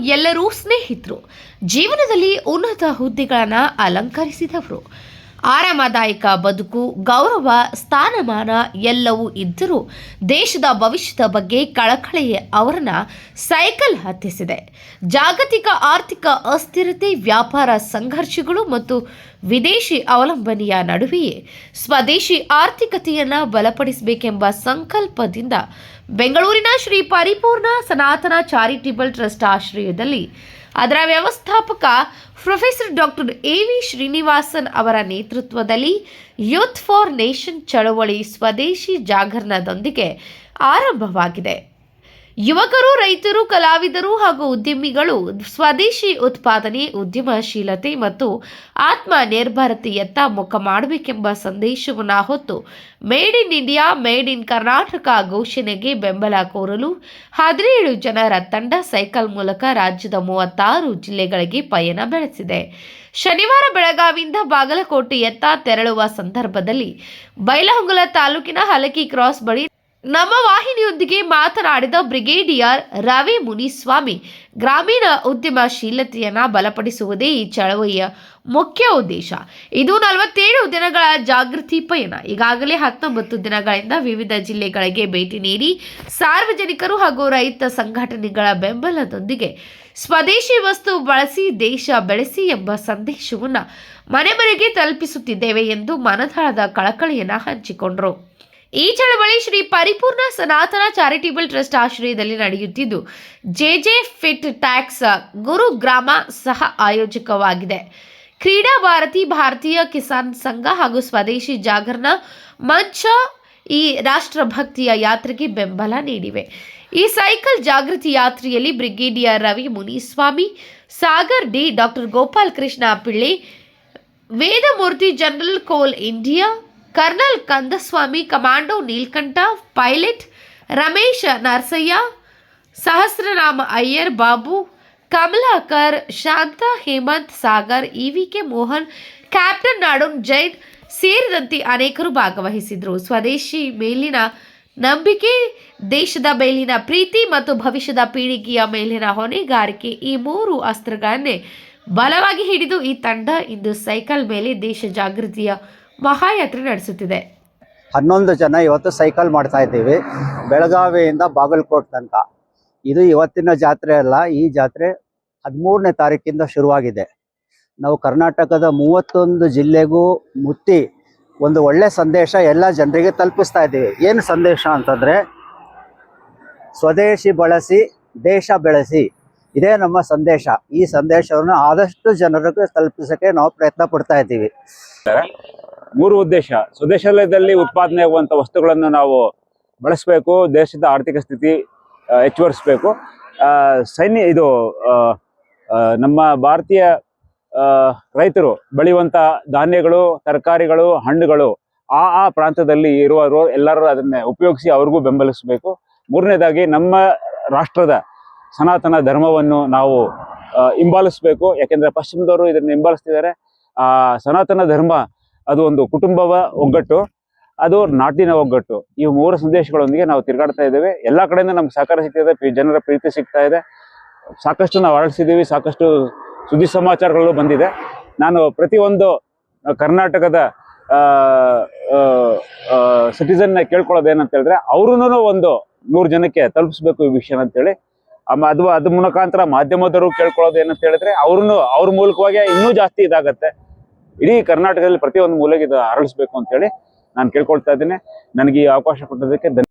ಎಲ್ಲರೂ ಸ್ನೇಹಿತರು. ಜೀವನದಲ್ಲಿ ಉನ್ನತ ಹುದ್ದೆಗಳನ್ನು ಅಲಂಕರಿಸಿದವರು. ಆರಾಮದಾಯಕ ಬದುಕು, ಗೌರವ, ಸ್ಥಾನಮಾನ ಎಲ್ಲವೂ ಇದ್ದರೂ ದೇಶದ ಭವಿಷ್ಯದ ಬಗ್ಗೆ ಕಳಕಳಿ ಅವರನ್ನ ಸೈಕಲ್ ಹತ್ತಿಸಿದೆ. ಜಾಗತಿಕ ಆರ್ಥಿಕ ಅಸ್ಥಿರತೆ, ವ್ಯಾಪಾರ ಸಂಘರ್ಷಗಳು ಮತ್ತು ವಿದೇಶಿ ಅವಲಂಬನೆಯ ನಡುವೆಯೇ ಸ್ವದೇಶಿ ಆರ್ಥಿಕತೆಯನ್ನು ಬಲಪಡಿಸಬೇಕೆಂಬ ಸಂಕಲ್ಪದಿಂದ ಬೆಂಗಳೂರಿನ ಶ್ರೀ ಪರಿಪೂರ್ಣ ಸನಾತನ ಚಾರಿಟೇಬಲ್ ಟ್ರಸ್ಟ್ ಆಶ್ರಯದಲ್ಲಿ ಅದರ ವ್ಯವಸ್ಥಾಪಕ professor doctor A V Srinivasan ಅವರ ನೇತೃತ್ವದಲ್ಲಿ ಯೂತ್ ಫಾರ್ ನೇಷನ್ ಚಳವಳಿ ಸ್ವದೇಶಿ ಜಾಗರಣದೊಂದಿಗೆ ಆರಂಭವಾಗಿದೆ. ಯುವಕರು, ರೈತರು, ಕಲಾವಿದರು ಹಾಗೂ ಉದ್ಯಮಿಗಳು ಸ್ವದೇಶಿ ಉತ್ಪಾದನೆ, ಉದ್ಯಮಶೀಲತೆ ಮತ್ತು ಆತ್ಮ ನಿರ್ಭರತೆಯತ್ತ ಮುಖ ಮಾಡಬೇಕೆಂಬ ಸಂದೇಶವನ್ನು ಹೊತ್ತು made in India, made in Karnataka ಘೋಷಣೆಗೆ ಬೆಂಬಲ ಕೋರಲು ಹದಿನೇಳು ಜನರ ತಂಡ ಸೈಕಲ್ ಮೂಲಕ ರಾಜ್ಯದ ಮೂವತ್ತಾರು ಜಿಲ್ಲೆಗಳಿಗೆ ಪಯಣ ಬೆಳೆಸಿದೆ. ಶನಿವಾರ ಬೆಳಗಾವಿಯಿಂದ ಬಾಗಲಕೋಟೆಯತ್ತ ತೆರಳುವ ಸಂದರ್ಭದಲ್ಲಿ ಬೈಲಹೊಂಗಲ ತಾಲೂಕಿನ ಹಲಕಿ ಕ್ರಾಸ್ ಬಳಿ ನಮ್ಮ ವಾಹಿನಿಯೊಂದಿಗೆ ಮಾತನಾಡಿದ ಬ್ರಿಗೇಡಿಯರ್ ರವಿ ಮುನಿಸ್ವಾಮಿ, ಗ್ರಾಮೀಣ ಉದ್ಯಮಶೀಲತೆಯನ್ನು ಬಲಪಡಿಸುವುದೇ ಈ ಚಳವಳಿಯ ಮುಖ್ಯ ಉದ್ದೇಶ. ಇದು ನಲವತ್ತೇಳು ದಿನಗಳ ಜಾಗೃತಿ ಪಯಣ. ಈಗಾಗಲೇ ಹತ್ತೊಂಬತ್ತು ದಿನಗಳಿಂದ ವಿವಿಧ ಜಿಲ್ಲೆಗಳಿಗೆ ಭೇಟಿ ನೀಡಿ ಸಾರ್ವಜನಿಕರು ಹಾಗೂ ರೈತ ಸಂಘಟನೆಗಳ ಬೆಂಬಲದೊಂದಿಗೆ ಸ್ವದೇಶಿ ವಸ್ತು ಬಳಸಿ ದೇಶ ಬೆಳೆಸಿ ಎಂಬ ಸಂದೇಶವನ್ನು ಮನೆ ಮನೆಗೆ ತಲುಪಿಸುತ್ತಿದ್ದೇವೆ ಎಂದು ಮನದಾಳದ ಕಳಕಳಿಯನ್ನು ಹಂಚಿಕೊಂಡರು. ಈ ಚಳವಳಿ ಶ್ರೀ ಪರಿಪೂರ್ಣ ಸನಾತನ ಚಾರಿಟೇಬಲ್ ಟ್ರಸ್ಟ್ ಆಶ್ರಯದಲ್ಲಿ ನಡೆಯುತ್ತಿದ್ದು J J fit tax Gurugram ಸಹ ಆಯೋಜಕವಾಗಿದೆ. ಕ್ರೀಡಾ ಭಾರತಿ ಭಾರತೀಯ ಕಿಸಾನ್ ಸಂಘ ಹಾಗೂ ಸ್ವದೇಶಿ ಜಾಗರಣ ಮಂಚ ಈ ರಾಷ್ಟ್ರಭಕ್ತಿಯ ಯಾತ್ರೆಗೆ ಬೆಂಬಲ ನೀಡಿವೆ. ಈ ಸೈಕಲ್ ಜಾಗೃತಿ ಯಾತ್ರೆಯಲ್ಲಿ brigadier Ravi Muniswamy, Sagar D doctor Gopal Krishna Pillai, Vedamurthy general coal India colonel Kandaswamy, commando Neelkanth, pilot Ramesha Narasaiah Sahasranama Iyer Babu, Kamalakar, Shanta Hemant Sagar E V K Mohan, captain Nadon Jain ಸೇರಿದಂತೆ ಅನೇಕರು ಭಾಗವಹಿಸಿದರು ಸ್ವದೇಶಿ ಮೇಲಿನ ನಂಬಿಕೆ, ದೇಶದ ಮೇಲಿನ ಪ್ರೀತಿ ಮತ್ತು ಭವಿಷ್ಯದ ಪೀಳಿಗೆಯ ಮೇಲಿನ ಹೊಣೆಗಾರಿಕೆ ಈ ಮೂರು ಅಸ್ತ್ರಗಳನ್ನೇ ಬಲವಾಗಿ ಹಿಡಿದು ಈ ತಂಡ ಇಂದು ಸೈಕಲ್ ಮೇಲೆ ದೇಶ ಜಾಗೃತಿಯ ಮಹಾಯಾತ್ರೆ ನಡೆಸುತ್ತಿದೆ. ಹನ್ನೊಂದು ಜನ ಇವತ್ತು ಸೈಕಲ್ ಮಾಡ್ತಾ ಇದ್ದೀವಿ. ಬೆಳಗಾವಿಯಿಂದ ಬಾಗಲಕೋಟ್ ತನಕ. ಇದು ಇವತ್ತಿನ ಜಾತ್ರೆ ಅಲ್ಲ, ಈ ಜಾತ್ರೆ ಹದಿಮೂರನೇ ತಾರೀಕಿಂದ ಶುರುವಾಗಿದೆ. ನಾವು ಕರ್ನಾಟಕದ ಮೂವತ್ತೊಂದು ಜಿಲ್ಲೆಗೂ ಮುತ್ತಿ ಒಂದು ಒಳ್ಳೆ ಸಂದೇಶ ಎಲ್ಲ ಜನರಿಗೆ ತಲುಪಿಸ್ತಾ ಇದ್ದೀವಿ. ಏನು ಸಂದೇಶ ಅಂತಂದರೆ, ಸ್ವದೇಶಿ ಬಳಸಿ, ದೇಶ ಬೆಳೆಸಿ. ಇದೇ ನಮ್ಮ ಸಂದೇಶ. ಈ ಸಂದೇಶವನ್ನು ಆದಷ್ಟು ಜನರಿಗೆ ತಲುಪಿಸೋಕ್ಕೆ ನಾವು ಪ್ರಯತ್ನ ಪಡ್ತಾ ಇದ್ದೀವಿ. ಮೂರು ಉದ್ದೇಶ. ಸ್ವದೇಶದಲ್ಲಿ ಉತ್ಪಾದನೆ ಆಗುವಂಥ ವಸ್ತುಗಳನ್ನು ನಾವು ಬಳಸಬೇಕು, ದೇಶದ ಆರ್ಥಿಕ ಸ್ಥಿತಿ ಹೆಚ್ಚುವರಿಸಬೇಕು. ಸೈನ್ಯ, ಇದು ನಮ್ಮ ಭಾರತೀಯ ರೈತರು ಬೆಳೆಯುವಂಥ ಧಾನ್ಯಗಳು, ತರಕಾರಿಗಳು, ಹಣ್ಣುಗಳು ಆ ಆ ಪ್ರಾಂತದಲ್ಲಿ ಇರುವವರು ಎಲ್ಲರೂ ಅದನ್ನ ಉಪಯೋಗಿಸಿ ಅವ್ರಿಗೂ ಬೆಂಬಲಿಸಬೇಕು. ಮೂರನೇದಾಗಿ ನಮ್ಮ ರಾಷ್ಟ್ರದ ಸನಾತನ ಧರ್ಮವನ್ನು ನಾವು ಹಿಂಬಾಲಿಸಬೇಕು. ಯಾಕೆಂದ್ರೆ ಪಶ್ಚಿಮದವರು ಇದನ್ನು ಹಿಂಬಾಲಿಸ್ತಿದ್ದಾರೆ. ಆ, ಸನಾತನ ಧರ್ಮ ಅದು ಒಂದು ಕುಟುಂಬವ ಒಗ್ಗಟ್ಟು, ಅದು ನಾಟಿನ ಒಗ್ಗಟ್ಟು. ಈ ಮೂರು ಸಂದೇಶಗಳೊಂದಿಗೆ ನಾವು ತಿರುಗಾಡ್ತಾ ಇದ್ದೇವೆ. ಎಲ್ಲ ಕಡೆಯಿಂದ ನಮ್ಗೆ ಸಹಕಾರ ಸಿಗ್ತಾ ಜನರ ಪ್ರೀತಿ ಸಿಗ್ತಾ ಇದೆ. ಸಾಕಷ್ಟು ನಾವು ಅರಳಿಸಿದ್ದೀವಿ ಸಾಕಷ್ಟು ಸುದ್ದಿ ಸಮಾಚಾರಗಳು ಬಂದಿದೆ. ನಾನು ಪ್ರತಿಯೊಂದು ಕರ್ನಾಟಕದ ಸಿಟಿಸನ್ನ ಕೇಳ್ಕೊಳ್ಳೋದು ಏನಂತ ಹೇಳಿದ್ರೆ ಅವ್ರೂ ಒಂದು ನೂರು ಜನಕ್ಕೆ ತಲುಪಿಸ್ಬೇಕು ಈ ವಿಷಯ ಅಂತೇಳಿ. ಆಮ ಅದು ಅದ್ರ ಮುಖಾಂತರ ಮಾಧ್ಯಮದವರು ಕೇಳ್ಕೊಳ್ಳೋದು ಏನಂತ ಹೇಳಿದ್ರೆ ಅವ್ರೂ ಅವ್ರ ಮೂಲಕವಾಗಿ ಇನ್ನೂ ಜಾಸ್ತಿ ಇದಾಗತ್ತೆ. ಇಡೀ ಕರ್ನಾಟಕದಲ್ಲಿ ಪ್ರತಿಯೊಂದು ಮೂಲೆಗೆ ಇದು ಅಂತ ಹೇಳಿ ನಾನು ಕೇಳ್ಕೊಳ್ತಾ ಇದ್ದೀನಿ. ನನಗೆ ಈ ಅವಕಾಶ ಕೊಟ್ಟದಕ್ಕೆ ಧನ್ಯ